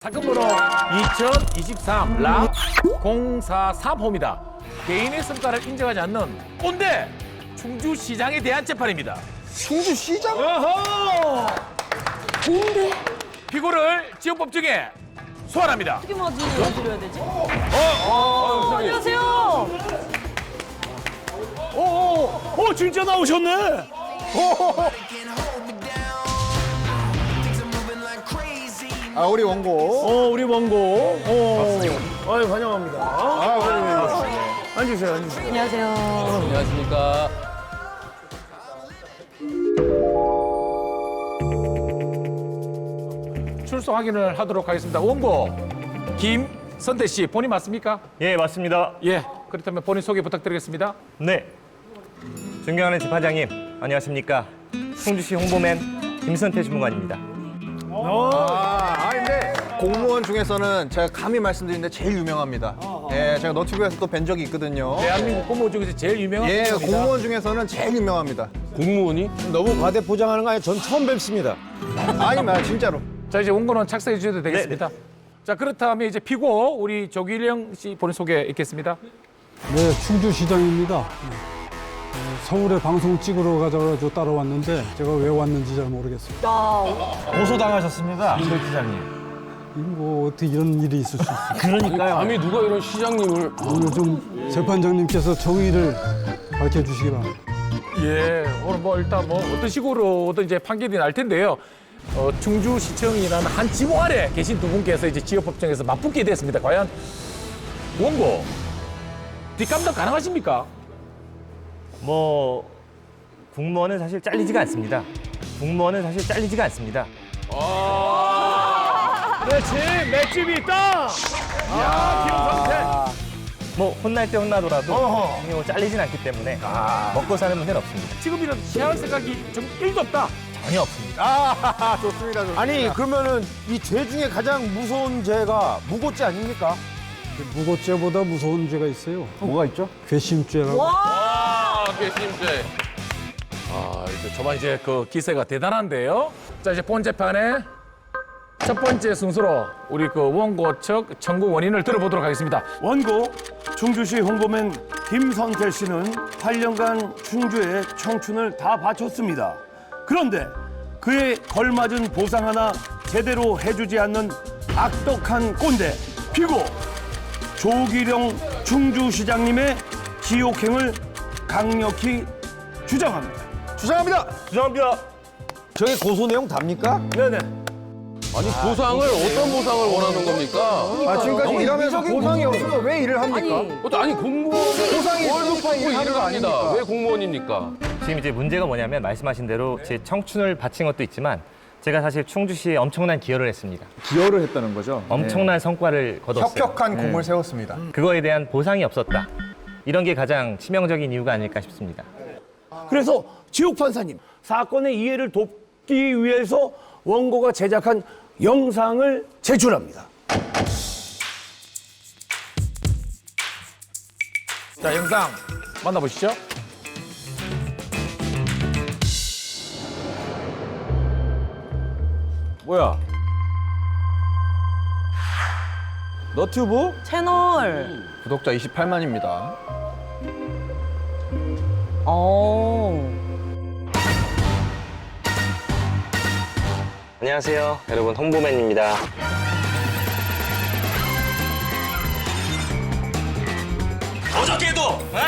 사건 번호 2023 락 043호입니다. 개인의 성과를 인정하지 않는 꼰대 충주시장에 대한 재판입니다. 충주 시장? 피고를 지역법정에 소환합니다. 어떻게 맞으려야 되지? 어, 안녕하세요. 오, 오, 오, 진짜 나오셨네. 아 우리 원고. 어, 우리 원고. 어, 아유, 환영합니다. 아 우리 앉으세요, 앉으세요. 안녕하세요. 안녕하십니까. 출석 확인을 하도록 하겠습니다. 원고 김선태 씨 본인 맞습니까? 예, 맞습니다. 예. 그렇다면 본인 소개 부탁드리겠습니다. 네. 존경하는 재판장님, 안녕하십니까. 충주시 홍보맨 김선태 주무관입니다. 아, 아 공무원 중에서는 제가 감히 말씀드리는데 제일 유명합니다. 예, 제가 너튜브에서 또 뵌 적이 있거든요. 대한민국 공무원 중에서 제일 유명한 예, 공무원입니다. 공무원 중에서는 제일 유명합니다. 공무원이? 너무 과대 포장하는 거 아니에요? 전 처음 뵙습니다. 아니, 말 진짜로. 자 이제 원고는 착석해 주셔도 되겠습니다. 자 그렇다면 이제 피고 우리 조길영 씨 본인 소개 있겠습니다. 네, 충주시장입니다. 어, 서울에 방송 찍으러 가자고 따라왔는데 제가 왜 왔는지 잘 모르겠습니다. 고소당하셨습니다. 임 기자님. 이뭐 어떻게 이런 일이 있을 수 있어요? 그러니까요. 감히 누가 이런 시장님을 오늘 좀 재판장님께서 정의를 밝혀주시기 바랍니다. 예, 오늘 뭐 일단 뭐 어떤 식으로 어떤 이제 판결이 날 텐데요. 어, 충주시청이라는 한 지모 아래 계신 두 분께서 이제 지역법정에서 맞붙게 됐습니다. 과연 원고 뒷감당 가능하십니까? 뭐 공무원은 사실 잘리지가 않습니다. 공무원은 사실 잘리지가 않습니다. 내 집, 맷집이 있다. 야, 뭐 혼날 때 혼나더라도 뭐 잘리진 않기 때문에 먹고 사는 문제는 없습니다. 지금이라도 시할 생각이 좀 1도 없다. 전혀 없습니다. 아, 좋습니다, 좋습니다. 아니, 그러면은 이 죄 중에 가장 무서운 죄가 무고죄 아닙니까? 무고죄보다 무서운 죄가 있어요. 뭐가 있죠? 괘씸죄라고. 아, 괘씸죄. 아, 이제 저만 이제 그 기세가 대단한데요. 자, 이제 본 재판의 첫 번째 순서로 우리 그 원고 측 청구 원인을 들어보도록 하겠습니다. 원고 충주시 홍보맨 김선태 씨는 8년간 충주의 청춘을 다 바쳤습니다. 그런데 그에 걸맞은 보상 하나 제대로 해주지 않는 악독한 꼰대 피고 조기령 충주시장님의 지옥행을 강력히 주장합니다. 주장합니다. 죄송합니다. 저게 고소 내용 답니까? 네네. 아니, 보상을 어떤 보상을 원하는 겁니까? 아, 지금까지 일하면서 보상이 없으면 왜 일을 합니까? 어, 아니, 공무원 보상이 월급 있으니까 받고 일하는 일을 거 합니다. 아닙니까? 왜 공무원입니까? 지금 이제 문제가 뭐냐면 말씀하신 대로 제 청춘을 바친 것도 있지만 제가 사실 충주시에 엄청난 기여를 했습니다. 기여를 했다는 거죠. 엄청난 성과를 거뒀어요. 협격한 공을 세웠습니다. 그거에 대한 보상이 없었다. 이런 게 가장 치명적인 이유가 아닐까 싶습니다. 그래서 지옥 판사님 사건의 이해를 돕기 위해서 원고가 제작한 영상을 제출합니다. 자, 영상 만나보시죠. 뭐야? 너튜브? 채널. 구독자 28만입니다. 어. 안녕하세요. 여러분 홍보맨입니다. 어저께도 어?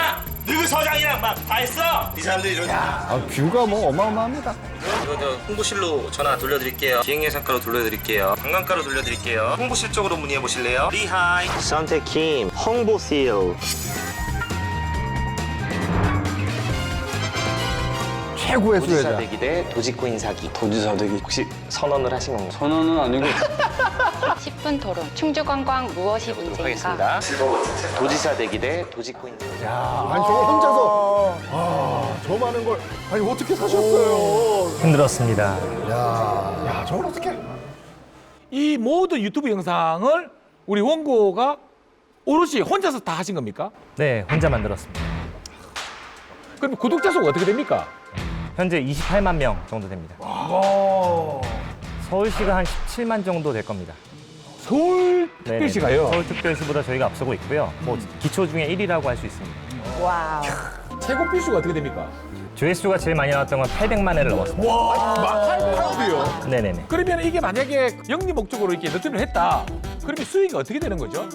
누구 서장이랑 막 다 했어? 이 사람들이 이런 아, 뷰가 뭐 어마어마합니다. 이거 저 홍보실로 전화 돌려드릴게요. 비행 예산가로 돌려드릴게요. 관광가로 돌려드릴게요. 홍보실 쪽으로 문의해 보실래요? 리하이. 선택킴 홍보실 최고의 수혜자. 도지사대기 대 도지코인 사기 도지사대기 혹시 선언을 하신 건가요? 선언은 아니고 10분 토론. 충주관광 무엇이 문제인가? 하겠습니다 도지사대기 대 도지코인 사기 아니, 저거 혼자서. 아, 저 많은 걸. 아니, 어떻게 사셨어요? 힘들었습니다. 야, 저걸 어떻게. 이 모든 유튜브 영상을 우리 원고가 오롯이 혼자서 다 하신 겁니까? 네, 혼자 만들었습니다. 그럼 구독자 수가 어떻게 됩니까? 현재 28만 명 정도 됩니다. 서울시가 한 17만 정도 될 겁니다. 서울 특별시가요. 서울특별시보다 저희가 앞서고 있고요. 뭐 기초 중에 1위라고 할 수 있습니다. 와. 최고 필수가 어떻게 됩니까? 조회수가 제일 많이 나왔던 건 800만 회를 넘었습니다. 와, 네네네. 그러면 이게 만약에 영리 목적으로 이렇게 너튜브를 했다. 그러면 수익이 어떻게 되는 거죠?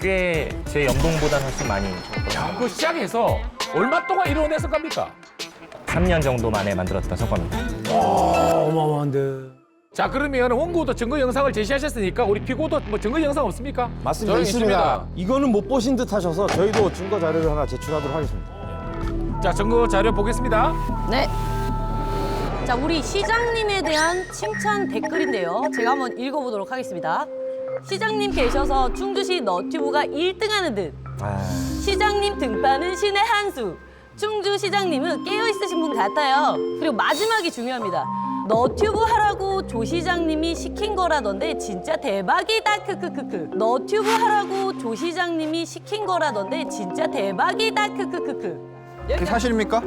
꽤 제 연봉보다 훨씬 많이 야, 그 시작해서 얼마 동안 이뤄냈을 겁니까? 3년 정도 만에 만들었던 성과입니다. 어마어마한데. 자, 그러면 원고도 증거 영상을 제시하셨으니까 우리 피고도 뭐 증거 영상 없습니까? 맞습니다. 저는 있습니다. 있습니다. 이거는 못 보신 듯 하셔서 저희도 증거 자료를 하나 제출하도록 하겠습니다. 자, 증거 자료 보겠습니다. 네. 자, 우리 시장님에 대한 칭찬 댓글인데요. 제가 한번 읽어보도록 하겠습니다. 시장님 계셔서 충주시 너튜브가 1등하는 듯. 시장님 등판은 신의 한 수. 충주 시장님은 깨어 있으신 분 같아요. 그리고 마지막이 중요합니다. 너튜브 하라고 조 시장님이 시킨 거라던데 진짜 대박이다 크크크크. 너튜브 하라고 조 시장님이 시킨 거라던데 진짜 대박이다 크크크크. 그게 사실입니까?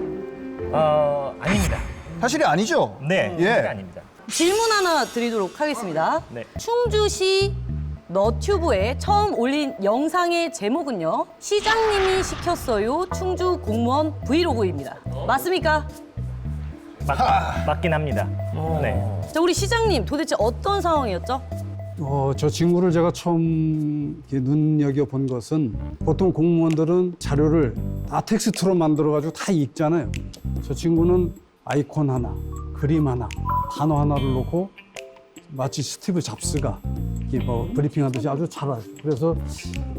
어, 아닙니다. 사실이 아니죠? 네, 예. 아닙니다. 질문 하나 드리도록 하겠습니다. 네. 충주시 너튜브에 처음 올린 영상의 제목은요. 시장님이 시켰어요. 충주 공무원 브이로그입니다. 맞습니까? 맞, 맞긴 합니다. 네. 자, 우리 시장님 도대체 어떤 상황이었죠? 어, 저 친구를 제가 처음 이렇게 눈여겨 본 것은 보통 공무원들은 자료를 다 텍스트로 만들어가지고 다 읽잖아요. 저 친구는 아이콘 하나, 그림 하나, 단어 하나를 놓고 마치 스티브 잡스가 뭐 브리핑하듯이 아주 잘하죠. 그래서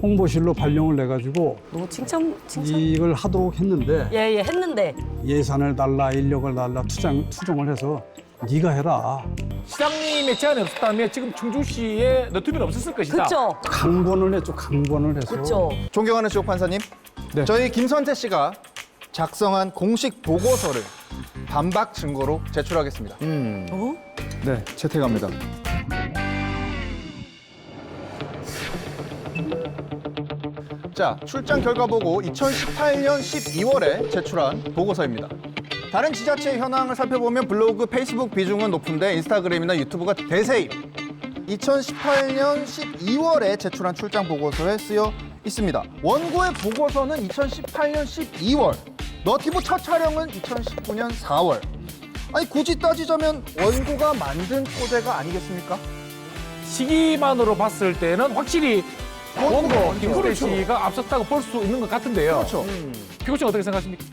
홍보실로 발령을 내가지고 너 칭찬 칭찬. 이걸 하도록 했는데 예, 예, 했는데. 예산을 달라, 인력을 달라 투정, 투정을 해서 네가 해라. 시장님의 제안이 없었다면 지금 충주시에 너튜브는 없었을 것이다. 그쵸? 강권을 했죠, 강권을 해서. 그쵸? 존경하는 지옥 판사님, 저희 김선태 씨가 작성한 공식 보고서를 반박 증거로 제출하겠습니다. 어? 네, 채택합니다. 자, 출장 결과 보고 2018년 12월에 제출한 보고서입니다. 다른 지자체 현황을 살펴보면 블로그, 페이스북 비중은 높은데 인스타그램이나 유튜브가 대세임. 2018년 12월에 제출한 출장 보고서에 쓰여 있습니다. 원고의 보고서는 2018년 12월, 너티브 첫 촬영은 2019년 4월. 아니 굳이 따지자면 원고가 만든 토대가 아니겠습니까? 시기만으로 봤을 때는 확실히 원고 김구래 씨가 앞섰다고 볼 수 있는 것 같은데요. 그렇죠. 피고 씨 어떻게 생각하십니까?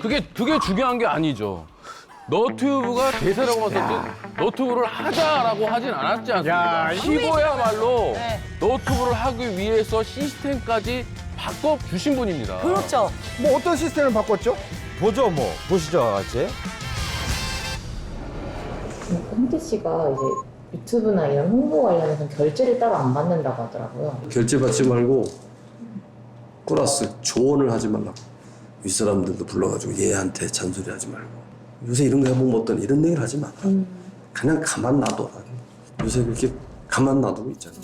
그게 그게 중요한 게 아니죠. 너튜브가 대세라고 봤을 때 너튜브를 하자라고 하진 않았지 않습니까? 시고야말로 네. 너튜브를 하기 위해서 시스템까지 바꿔 주신 분입니다. 그렇죠. 뭐 어떤 시스템을 바꿨죠? 보죠, 뭐. 보시죠, 같이. 홍태 씨가 이제 유튜브나 이런 홍보 관련해서 결제를 따로 안 받는다고 하더라고요. 결제 받지 말고 플러스 조언을 하지 말라고. 윗사람들도 불러가지고 얘한테 잔소리 하지 말고. 요새 이런 거 해보면 어떤 이런 얘기를 하지 마. 그냥 가만 놔둬. 요새 그렇게 가만 놔두고 있잖아.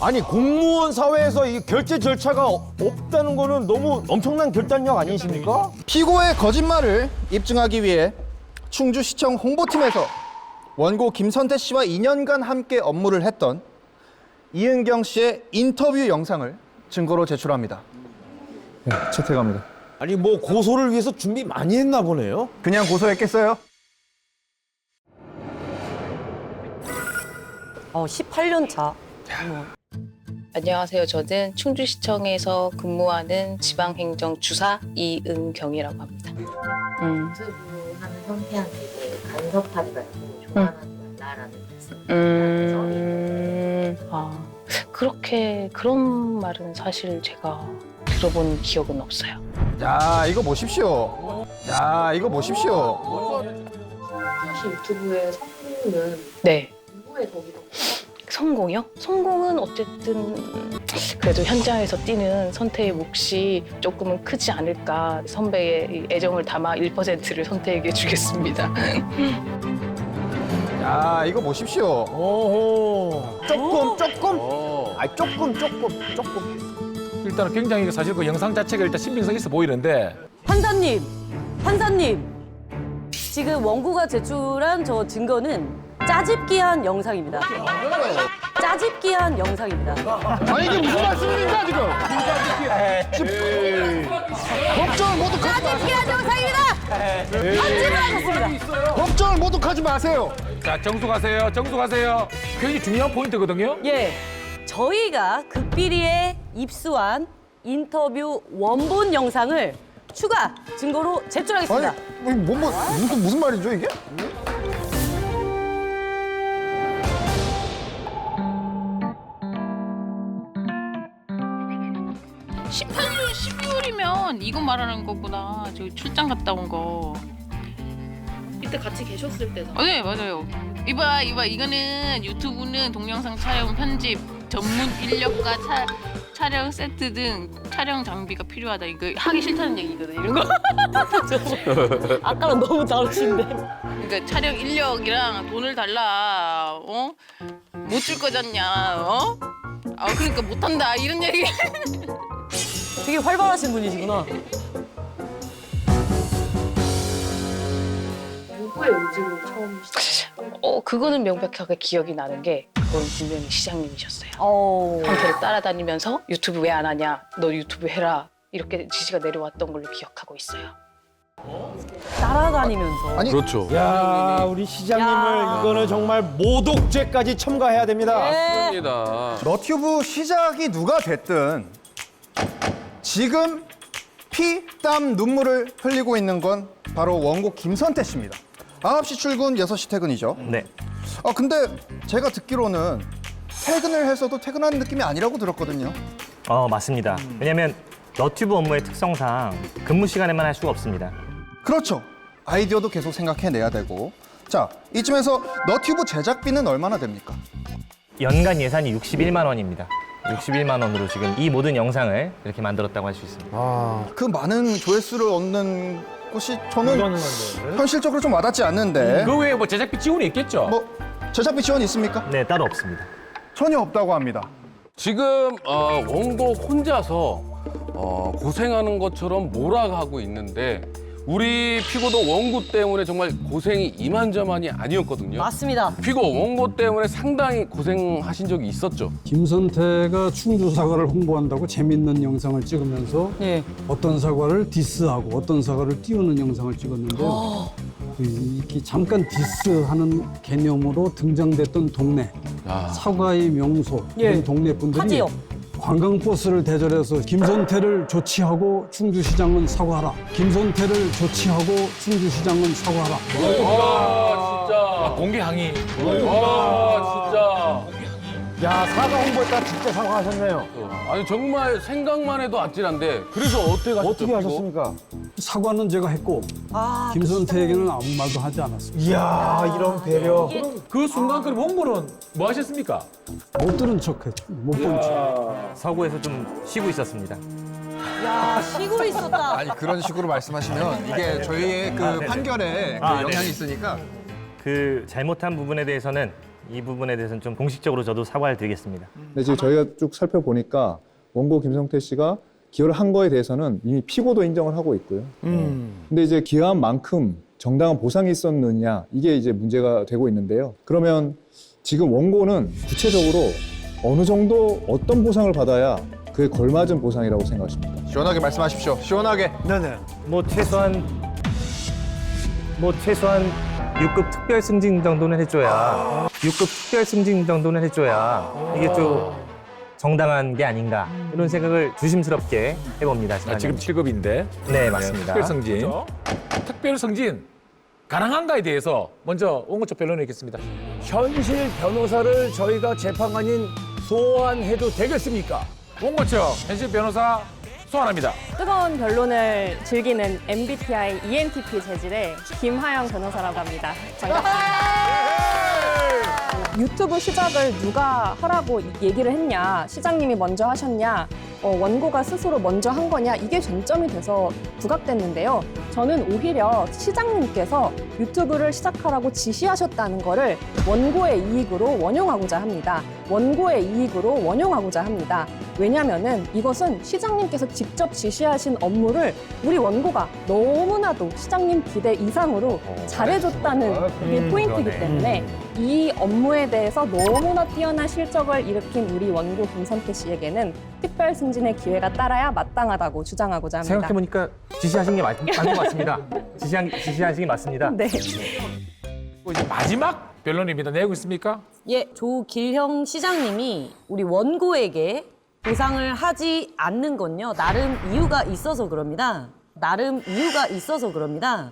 아니, 공무원 사회에서 이 결제 절차가 없다는 거는 너무 엄청난 결단력 아니십니까? 피고의 거짓말을 입증하기 위해 충주시청 홍보팀에서 원고 김선태 씨와 2년간 함께 업무를 했던 이은경 씨의 인터뷰 영상을 증거로 제출합니다. 네, 채택합니다. 아니, 뭐 고소를 위해서 준비 많이 했나 보네요. 그냥 고소했겠어요? 어, 18년 차. 안녕하세요. 저는 충주시청에서 근무하는 지방행정주사 이은경이라고 합니다. 음. 이제 간섭하지 말고 조언하지 말라라는 말씀. 음, 아, 그렇게 그런 말은 사실 제가 들어본 기억은 없어요. 자, 이거 보십시오. 자, 이거 보십시오. 사실 유튜브의 성공은 네. 누구의 덕이라고 성공이요? 성공은 어쨌든 그래도 현장에서 뛰는 선택의 몫이 조금은 크지 않을까 선배의 이 애정을 담아 1%를 선택해 주겠습니다. 자, 이거 보십시오. 오호. 조금, 조금. 아, 조금, 조금, 조금. 일단은 굉장히 사실 그 영상 자체가 일단 신빙성 있어 보이는데 판사님, 판사님. 지금 원고가 제출한 저 증거는 짜집기한 영상입니다. 짜집기한 영상입니다. 아니 이게 무슨 말씀입니까 지금? 걱정을 모독하지 마세요. 짜집기한 영상입니다. 편집을 하셨습니다. 걱정을 모독하지 마세요. 자, 정수 가세요. 정수 가세요. 굉장히 중요한 포인트거든요. 예, 저희가 극비리에 입수한 인터뷰 원본 영상을 추가 증거로 제출하겠습니다. 아니 뭐, 뭐 무슨 무슨 말이죠 이게? 18년 12월이면 이거 말하는 거구나. 저 출장 갔다 온 거. 이때 같이 계셨을 때잖아. 어, 네 맞아요. 이봐 이봐 이거는 유튜브는 동영상 촬영 편집 전문 인력과 차, 촬영 세트 등 촬영 장비가 필요하다. 이거 하기 싫다는 얘기거든 이런 거. 아까랑 너무 다르신데. 그러니까 촬영 인력이랑 돈을 달라. 어? 못 줄 거잖냐. 어? 아 그러니까 못 한다 이런 얘기. 되게 활발하신 분이시구나. 누구의 의지로 처음 어 그거는 명백하게 기억이 나는 게 그건 분명히 시장님이셨어요. 어. 황태를 따라다니면서 유튜브 왜 안 하냐? 너 유튜브 해라. 이렇게 지시가 내려왔던 걸로 기억하고 있어요. 따라다니면서. 아니 그렇죠. 야 우리 시장님을 야. 이거는 정말 모독죄까지 첨가해야 됩니다. 네. 맞습니다. 너튜브 시작이 누가 됐든 지금 피, 땀, 눈물을 흘리고 있는 건 바로 원고 김선태 씨입니다. 9시 출근, 6시 퇴근이죠. 네. 아 근데 제가 듣기로는 퇴근을 해서도 퇴근하는 느낌이 아니라고 들었거든요. 어, 맞습니다. 왜냐면 너튜브 업무의 특성상 근무 시간에만 할 수가 없습니다. 그렇죠. 아이디어도 계속 생각해내야 되고. 자, 이쯤에서 너튜브 제작비는 얼마나 됩니까? 연간 예산이 61만 원입니다. 61만 원으로 지금 이 모든 영상을 이렇게 만들었다고 할 수 있습니다. 그 많은 조회수를 얻는 것이 저는 현실적으로 좀 와닿지 않는데 그 외에 뭐 제작비 지원이 있겠죠? 뭐 제작비 지원 있습니까? 네, 따로 없습니다. 전혀 없다고 합니다. 지금 어, 원고 혼자서 어, 고생하는 것처럼 몰아가고 있는데 우리 피고도 원고 때문에 정말 고생이 이만저만이 아니었거든요. 맞습니다. 피고 원고 때문에 상당히 고생하신 적이 있었죠. 김선태가 충주 사과를 홍보한다고 재밌는 영상을 찍으면서 예. 어떤 사과를 디스하고 어떤 사과를 띄우는 영상을 찍었는데 이렇게 잠깐 디스하는 개념으로 등장됐던 동네 야. 사과의 명소 예. 이런 동네 분들이 하지요. 관광버스를 대절해서 김선태를 조치하고 충주시장은 사과하라. 김선태를 조치하고 충주시장은 사과하라. 와 진짜. 공개 항의. 와 진짜. 야 사과 홍보했다 진짜 사과하셨네요. 아니 정말 생각만 해도 아찔한데 그래서 어떻게 가셨죠? 어떻게? 하셨습니까? 사과는 제가 했고 아, 김선태에게는 아무 말도 하지 않았습니다. 이야 이런 배려. 그 순간 그럼 원고는 뭐 하셨습니까? 못 들은 척했죠. 못 본 척. 서구에서 좀 쉬고 있었습니다. 야, 쉬고 있었다. 아니 그런 식으로 말씀하시면 이게 저희의 그 판결에 그 아, 네. 영향이 있으니까 그 잘못한 부분에 대해서는 이 부분에 대해서는 좀 공식적으로 저도 사과를 드리겠습니다. 근데 지금 저희가 쭉 살펴보니까 원고 김성태 씨가 기여를 한 거에 대해서는 이미 피고도 인정을 하고 있고요. 근데 이제 기여한 만큼 정당한 보상이 있었느냐 이게 이제 문제가 되고 있는데요. 그러면 지금 원고는 구체적으로 어느 정도 어떤 보상을 받아야 그에 걸맞은 보상이라고 생각하십니까? 시원하게 말씀하십시오. 시원하게. 네네. 뭐 최소한 뭐 최소한 6급 특별 승진 정도는 해줘야 6급 특별 승진 정도는 해줘야 이게 좀 정당한 게 아닌가 이런 생각을 조심스럽게 해봅니다. 아, 지금 7급인데. 네 맞습니다. 특별 승진. 특별 승진 가능한가에 대해서 먼저 원고 쪽 변론을 읽겠습니다. 현실 변호사를 저희가 재판관인 소환해도 되겠습니까? 원고 쪽 현실 변호사 소환합니다. 뜨거운 변론을 즐기는 MBTI ENTP 재질의 김하영 변호사라고 합니다. 반갑습니다. 유튜브 시작을 누가 하라고 얘기를 했냐, 시장님이 먼저 하셨냐, 어, 원고가 스스로 먼저 한 거냐 이게 쟁점이 돼서 부각됐는데요. 저는 오히려 시장님께서 유튜브를 시작하라고 지시하셨다는 거를 원고의 이익으로 원용하고자 합니다. 원고의 이익으로 원용하고자 합니다. 왜냐면은 이것은 시장님께서 직접 지시하신 업무를 우리 원고가 너무나도 시장님 기대 이상으로 잘해줬다는 그게 음, 포인트이기 그러네. 때문에 이 업무에 대해서 너무나 뛰어난 실적을 일으킨 우리 원고 김선태 씨에게는 특별 승 진의 기회가 따라야 마땅하다고 주장하고자 합니다. 생각해보니까 지시하신 게 맞, 맞는 것 같습니다. 지시한, 지시하신 게 맞습니다. 네. 뭐 이제 마지막 변론입니다. 내고 있습니까? 예, 조길형 시장님이 우리 원고에게 보상을 하지 않는 건요. 나름 이유가 있어서 그럽니다. 나름 이유가 있어서 그럽니다.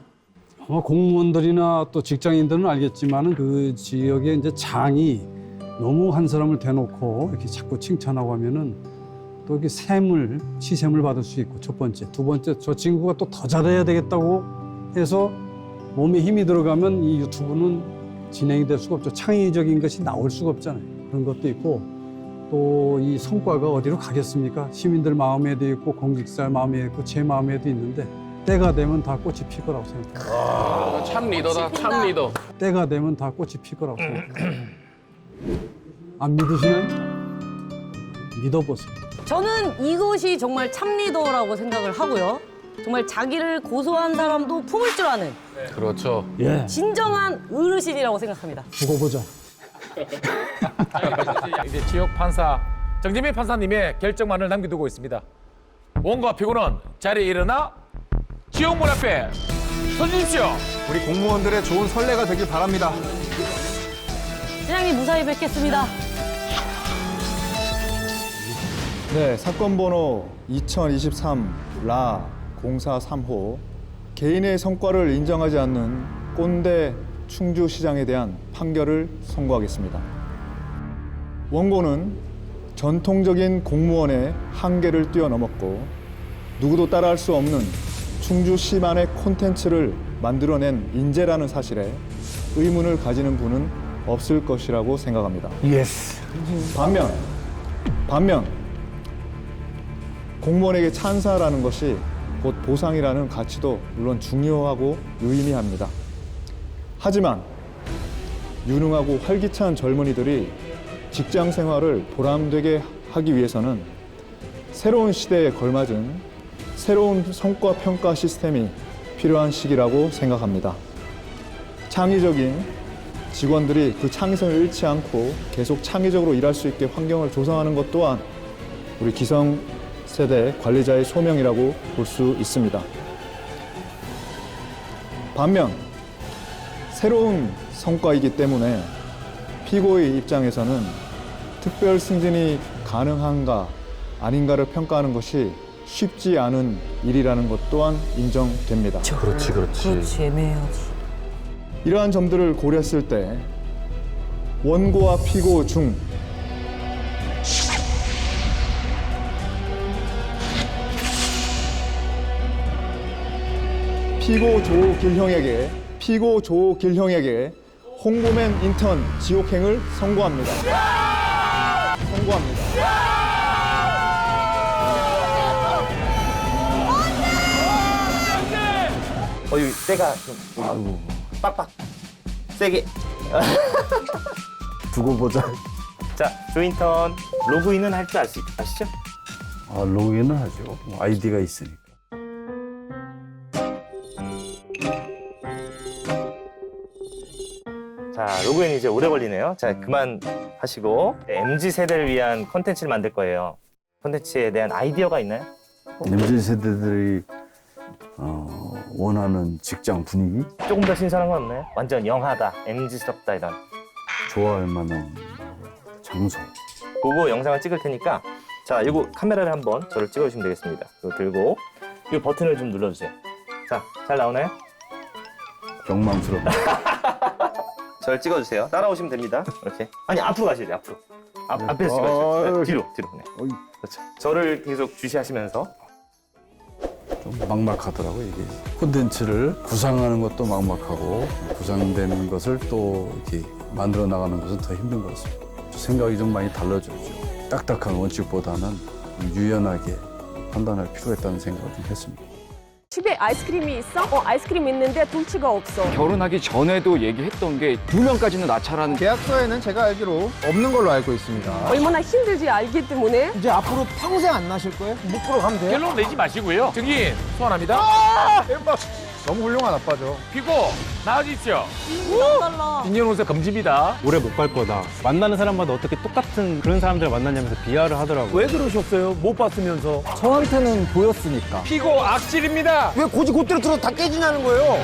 아마 공무원들이나 또 직장인들은 알겠지만은 그 지역의 이제 장이 너무 한 사람을 대놓고 이렇게 자꾸 칭찬하고 하면은 또 이렇게 샘을 치샘을 받을 수 있고 첫 번째, 두 번째 저 친구가 또 더 잘해야 되겠다고 해서 몸에 힘이 들어가면 이 유튜브는 진행이 될 수가 없죠. 창의적인 것이 나올 수가 없잖아요. 그런 것도 있고 또 이 성과가 어디로 가겠습니까? 시민들 마음에도 있고 공직자 마음에 있고 제 마음에도 있는데 때가 되면 다 꽃이 피 거라고 생각합니다. 아, 참 리더다, 참 리더. 때가 되면 다 꽃이 피 거라고 생각합니다. 안 믿으시나요? 믿어보세요. 저는 이것이 정말 참 리더라고 생각을 하고요. 정말 자기를 고소한 사람도 품을 줄 아는 그렇죠. 예. 진정한 어르신이라고 생각합니다. 두고 보자. 이제 지역 판사 정재민 판사님의 결정만을 남겨두고 있습니다. 원고와 피고는 자리에 일어나 지옥문 앞에 서주십시오. 우리 공무원들의 좋은 선례가 되길 바랍니다. 시장님 무사히 뵙겠습니다. 네, 사건 번호 2023라 0435 개인의 성과를 인정하지 않는 꼰대 충주시장에 대한 판결을 선고하겠습니다. 원고는 전통적인 공무원의 한계를 뛰어넘었고 누구도 따라할 수 없는 충주시만의 콘텐츠를 만들어낸 인재라는 사실에 의문을 가지는 분은 없을 것이라고 생각합니다. 예스. 반면 반면 공무원에게 찬사라는 것이 곧 보상이라는 가치도 물론 중요하고 유의미합니다. 하지만 유능하고 활기찬 젊은이들이 직장 생활을 보람되게 하기 위해서는 새로운 시대에 걸맞은 새로운 성과 평가 시스템이 필요한 시기라고 생각합니다. 창의적인 직원들이 그 창의성을 잃지 않고 계속 창의적으로 일할 수 있게 환경을 조성하는 것 또한 우리 기성 세대 관리자의 소명이라고 볼 수 있습니다. 반면 새로운 성과이기 때문에 피고의 입장에서는 특별 승진이 가능한가 아닌가를 평가하는 것이 쉽지 않은 일이라는 것 또한 인정됩니다. 그렇지, 그렇지. 그렇지, 애매하지. 이러한 점들을 고려했을 때 원고와 피고 중 피고 조길 형에게 피고 조길 형에게 홍보맨 인턴 지옥행을 선고합니다. 선고합니다. 어, 이 때가 좀 아이고, 빡빡 세게. 두고 보자. 자, 조인턴 로그인은 할 줄 아시죠? 아, 로그인은 하죠. 뭐 아이디가 있으니까. 자, 로그인 이제 오래 걸리네요. 자, 그만 하시고 MZ 세대를 위한 컨텐츠를 만들 거예요. 컨텐츠에 대한 아이디어가 있나요? MZ 세대들이 어, 원하는 직장 분위기, 조금 더 신선한 건 없나요? 완전 영하다, MZ스럽다 이런. 좋아할 만한 장소. 그거 영상을 찍을 테니까 자, 이거 카메라를 한번 저를 찍어주시면 되겠습니다. 이거 들고 이 버튼을 좀 눌러주세요. 자, 잘 나오나요? 경망스럽다. 저를 찍어주세요. 따라오시면 됩니다. 이렇게. 아니 앞으로 가시죠. 앞으로. 앞, 앞에서 찍어주세요. 네, 뒤로, 뒤로. 네. 그렇죠. 저를 계속 주시하시면서 좀 막막하더라고요, 이게. 콘텐츠를 구상하는 것도 막막하고, 구상되는 것을 또 이렇게 만들어 나가는 것은 더 힘든 것 같습니다. 생각이 좀 많이 달라졌죠. 딱딱한 원칙보다는 좀 유연하게 판단할 필요가 있다는 생각을 좀 했습니다. 집에 아이스크림이 있어? 어, 아이스크림 있는데 돌치가 없어. 결혼하기 전에도 얘기했던 게 두 명까지는 낳자라는 계약서에는 제가 알기로 없는 걸로 알고 있습니다. 얼마나 힘들지 알기 때문에. 이제 앞으로 평생 안 나실 거예요? 못 보러 가면 돼요? 결론 내지 마시고요. 증인 소환합니다. 대박. 너무 훌륭한 아빠죠. 피고 나와주십시오. 달라. 인연운세 금지입니다. 오래 못 갈 거다. 만나는 사람마다 어떻게 똑같은 그런 사람들을 만나냐면서 비하를 하더라고요. 왜 그러셨어요? 못 봤으면서. 저한테는 보였으니까. 피고 악질입니다. 왜 고지 곧대로 들어 다 깨지냐는 거예요?